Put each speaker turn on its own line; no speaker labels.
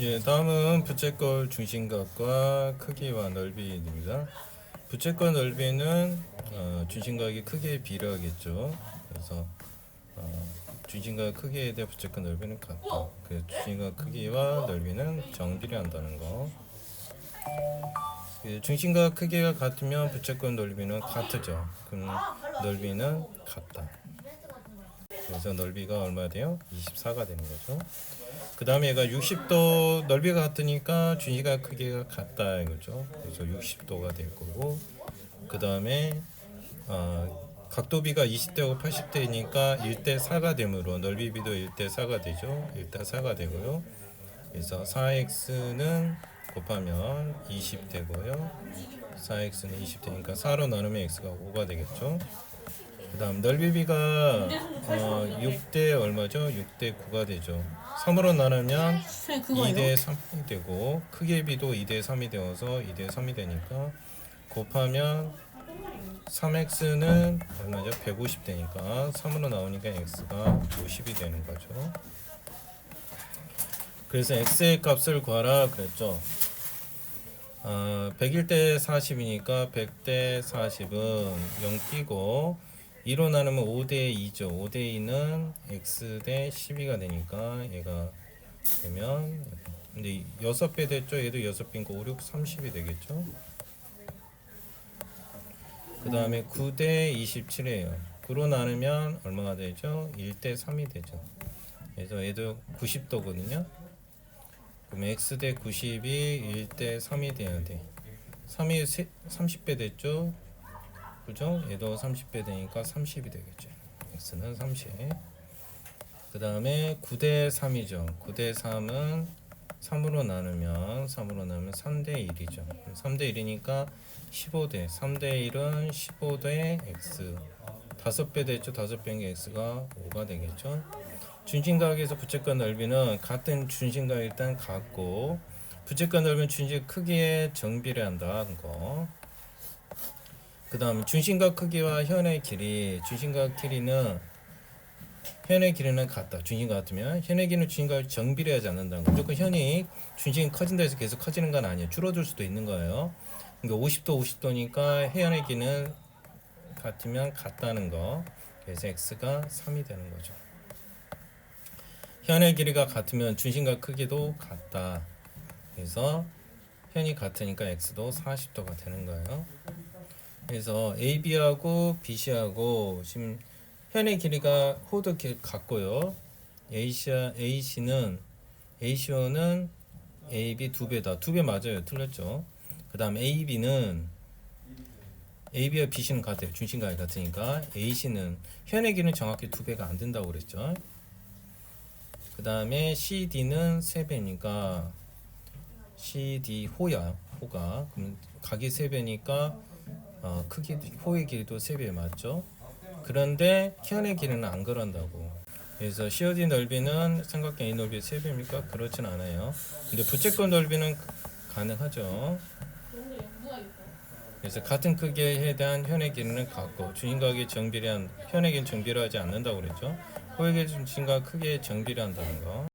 예, 다음은 부채꼴 중심각과 크기와 넓이입니다. 부채꼴 넓이는 어, 중심각의 크기에 비례하겠죠. 그래서 어, 중심각 크기에 대해 부채꼴 넓이는 같다. 그래서 중심각 크기와 넓이는 정비례한다는 거. 그 중심각 크기가 같으면 부채꼴 넓이는 같죠. 그럼 넓이는 같다. 그래서 넓이가 얼마 돼요? 24가 되는 거죠. 그 다음에 얘가 60도 넓이가 같으니까 중심각 크기가 같다 이거죠. 그래서 60도가 될 거고 그 다음에 어, 각도비가 20대하고 80대니까 1대 4가 되므로 넓이비도 1대 4가 되죠. 1대 4가 되고요. 그래서 4x는 곱하면 20 되고요. 4x는 20 되니까 4로 나누면 x가 5가 되겠죠. 그다음 넓이비가 어, 6대 얼마죠? 6대 9가 되죠. 3으로 나누면
선생님 그거
2대 3이 되고 크기의 비도 2대 3이 되어서 2대 3이 되니까 곱하면 3x는 얼마죠? 150 되니까 3으로 나오니까 x가 50이 되는 거죠. 그래서 x의 값을 구하라 그랬죠. 아, 100일 때 40이니까 100 대 40은 0 끼고 2로 나누면 5대 2죠. 5대 2는 x 대 12가 되니까 얘가 되면 근데 6배 됐죠. 얘도 6배니까 5, 6, 30이 되겠죠. 그 다음에 9대 27이에요. 9로 나누면 얼마가 되죠? 1대 3이 되죠. 그래서 얘도 90도거든요. 그럼 x 대 90이 1대 3이 돼야 돼. 3이 30배 됐죠? 그죠? 얘도 30배 되니까 30이 되겠죠. x는 30. 그 다음에 9대 3이죠. 9대 3은 3으로 나누면 3으로 나누면 3대 1이죠. 3대 1이니까 15대 3대 1은 15대 x 5배 됐죠. 5배인 게 x가 5가 되겠죠. 중심각에서 부채가 넓이는 같은 중심각 일단 같고 부채가 넓이는 중심 크기에 정비례한다는 거. 그 다음 중심각 크기와 현의 길이 중심각 길이는 현의 길이는 같다. 중심각 같으면 현의 길이는 중심각을 정비례하지 않는다는 거. 무조건 현이 중심이 커진다 해서 계속 커지는 건 아니에요. 줄어들 수도 있는 거예요. 그러니까 50도 50도니까 현의 길이는 같으면 같다는 거. 그래서 x가 3이 되는 거죠. 현의 길이가 같으면 중심각 크기도 같다. 그래서 현이 같으니까 x도 40도가 되는 거예요. 그래서 AB하고 BC하고 지금 현의 길이가 호도 길 같고요. AC, AC는 ACO는 AB 두 배다. 두 배 맞아요. 틀렸죠. 그 다음 AB는 AB와 BC는 같아요. 중심각이 같으니까 AC는 현의 길이는 정확히 두 배가 안 된다고 그랬죠. 그 다음에 CD는 세 배니까 CD 호야 호가 그럼 각이 세 배니까 어, 크기 호의 길이도 세배 맞죠? 그런데 현의 길이는 안 그런다고. 그래서 COD 넓이는 삼각형 A 넓이 세 배입니까? 그렇진 않아요. 근데 부채꼴 넓이는 가능하죠. 그래서 같은 크기에 대한 현의 길이는 같고 주인각이 정비례한 현의 길이는 정비례하지 않는다고 그랬죠. 호의 길이 중심과 크기에 정비례 한다는 거.